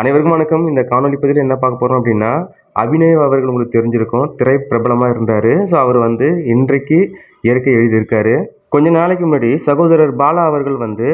அனைவருக்கும் வணக்கம். இந்த காணொலி பதிவில் என்ன பார்க்க போகிறோம் அப்படின்னா அபிநயவ் அவர்கள் உங்களுக்கு தெரிஞ்சிருக்கும். திரை பிரபலமாக இருந்தார். ஸோ அவர் வந்து இன்றைக்கு இயற்கை எழுதியிருக்காரு. கொஞ்ச நாளைக்கு முன்னாடி சகோதரர் பாலா அவர்கள் வந்து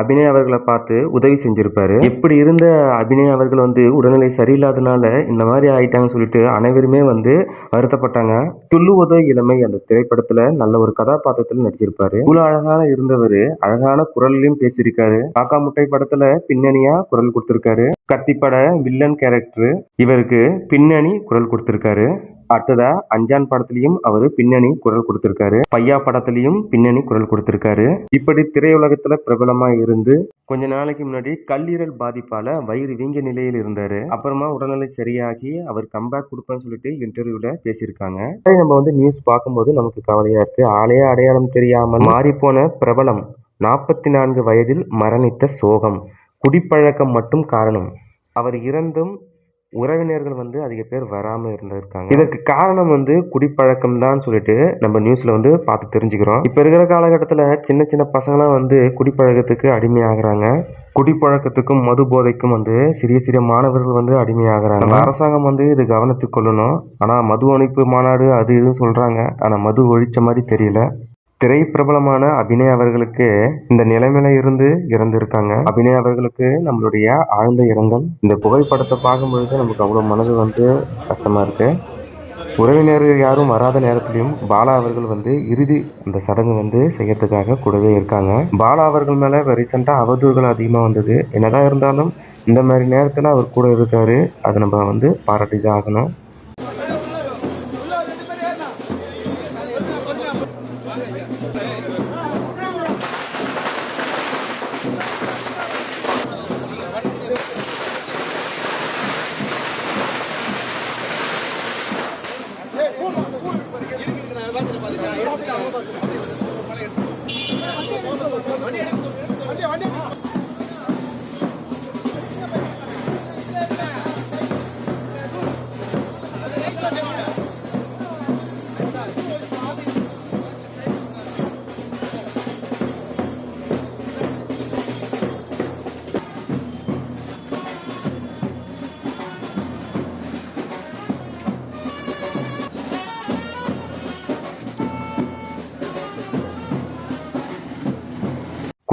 அபிநய் அவர்களை பார்த்து உதவி செஞ்சிருப்பாரு. இப்படி இருந்த அபிநய் அவர்கள் வந்து உடல்நிலை சரியில்லாதனால இந்த மாதிரி ஆயிட்டாங்கன்னு சொல்லிட்டு அனைவருமே வந்து வருத்தப்பட்டாங்க. துள்ளுவதோ இளமை அந்த திரைப்படத்துல நல்ல ஒரு கதாபாத்திரத்தில் நடிச்சிருப்பாரு. இவ்வளவு அழகான இருந்தவர் அழகான குரல்லையும் பேசியிருக்காரு. காக்கா முட்டை படத்துல பின்னணியா குரல் கொடுத்திருக்காரு. கத்திப்பட வில்லன் கேரக்டர் இவருக்கு பின்னணி குரல் கொடுத்திருக்காரு. அடுத்ததா அஞ்சான் படத்திலையும் அவரு பின்னணி குரல் கொடுத்திருக்காரு. பையா படத்திலையும் பின்னணி குரல் கொடுத்திருக்காரு. இப்படி திரையுலகத்துல பிரபலமா இருந்து கொஞ்ச நாளைக்கு முன்னாடி கல்லீரல் பாதிப்பால வயிறு வீங்கிய நிலையில் இருந்தாரு. அப்புறமா உடல்நிலை சரியாகி அவர் கம்பேக் கொடுப்பேன்னு சொல்லிட்டு இன்டர்வியூல பேசியிருக்காங்க. நம்ம வந்து நியூஸ் பார்க்கும்போது நமக்கு கவலையா இருக்கு. ஆளையே அடையாளம் தெரியாமல் மாறிப்போன பிரபலம் நாற்பத்தி நான்கு வயதில் மரணித்த சோகம். குடிப்பழக்கம் மட்டும் காரணம். அவர் இறந்தும் உறவினர்கள் வந்து அதிக பேர் வராமல் இருந்திருக்காங்க. இதற்கு காரணம் வந்து குடிப்பழக்கம் தான் சொல்லிட்டு நம்ம நியூஸில் வந்து பார்த்து தெரிஞ்சுக்கிறோம். இப்போ இருக்கிற காலகட்டத்தில் சின்ன சின்ன பசங்களாம் வந்து குடிப்பழக்கத்துக்கு அடிமையாகிறாங்க. குடிப்பழக்கத்துக்கும் மது போதைக்கும் வந்து சிறிய சிறிய மாணவர்கள் வந்து அடிமையாகிறாங்க. அரசாங்கம் வந்து இது கவனத்துக்கு கொள்ளணும். ஆனால் மது ஒழிப்பு மாநாடு அது இதுன்னு சொல்கிறாங்க ஆனால் மது ஒழிச்ச மாதிரி தெரியல. திரை பிரபலமான அபிநய் அவர்களுக்கு இந்த நிலைமையில இருந்து இறந்திருக்காங்க. அபிநய் அவர்களுக்கு நம்மளுடைய ஆழ்ந்த இரங்கல். இந்த புகைப்படத்தை பார்க்கும்பொழுது நமக்கு அவ்வளோ மனது வந்து கஷ்டமா இருக்கு. உறவினர்கள் யாரும் வராத நேரத்திலையும் பாலா அவர்கள் வந்து இறுதி அந்த சடங்கு வந்து செய்யறதுக்காக கூடவே இருக்காங்க. பாலா அவர்கள் மேல இப்போ ரீசெண்டாக அவதூறுகள் அதிகமாக வந்தது. என்னதான் இருந்தாலும் இந்த மாதிரி நேரத்தில் அவர் கூட இருக்காரு. அதை நம்ம வந்து பாராட்டி தான் ஆகணும். பாத்துட்டு பாத்துட்டு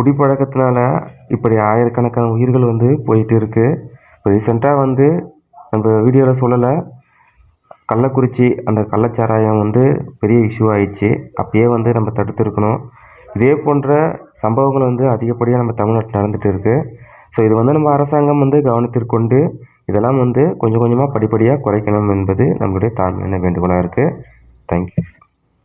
குடிப்பழக்கத்தினால இப்படி ஆயிரக்கணக்கான உயிர்கள் வந்து போயிட்டு இருக்குது இப்போ ரீசெண்டாக வந்து நம்ம வீடியோவில் சொல்லலை கள்ளக்குறிச்சி அந்த கள்ளச்சாராயம் வந்து பெரிய இஷ்யூ ஆயிடுச்சு. அப்பயே வந்து நம்ம தடுத்துருக்கணும். இதே போன்ற சம்பவங்கள் வந்து அதிகப்படியாக நம்ம தமிழ்நாட்டில் நடந்துகிட்டு இருக்குது ஸோ இது வந்து நம்ம அரசாங்கம் வந்து கவனத்திற்கொண்டு இதெல்லாம் வந்து கொஞ்சம் கொஞ்சமாக படிப்படியாக குறைக்கணும் என்பது நம்மளுடைய தாழ்மையான வேண்டுகோளாக இருக்குது தேங்க்யூ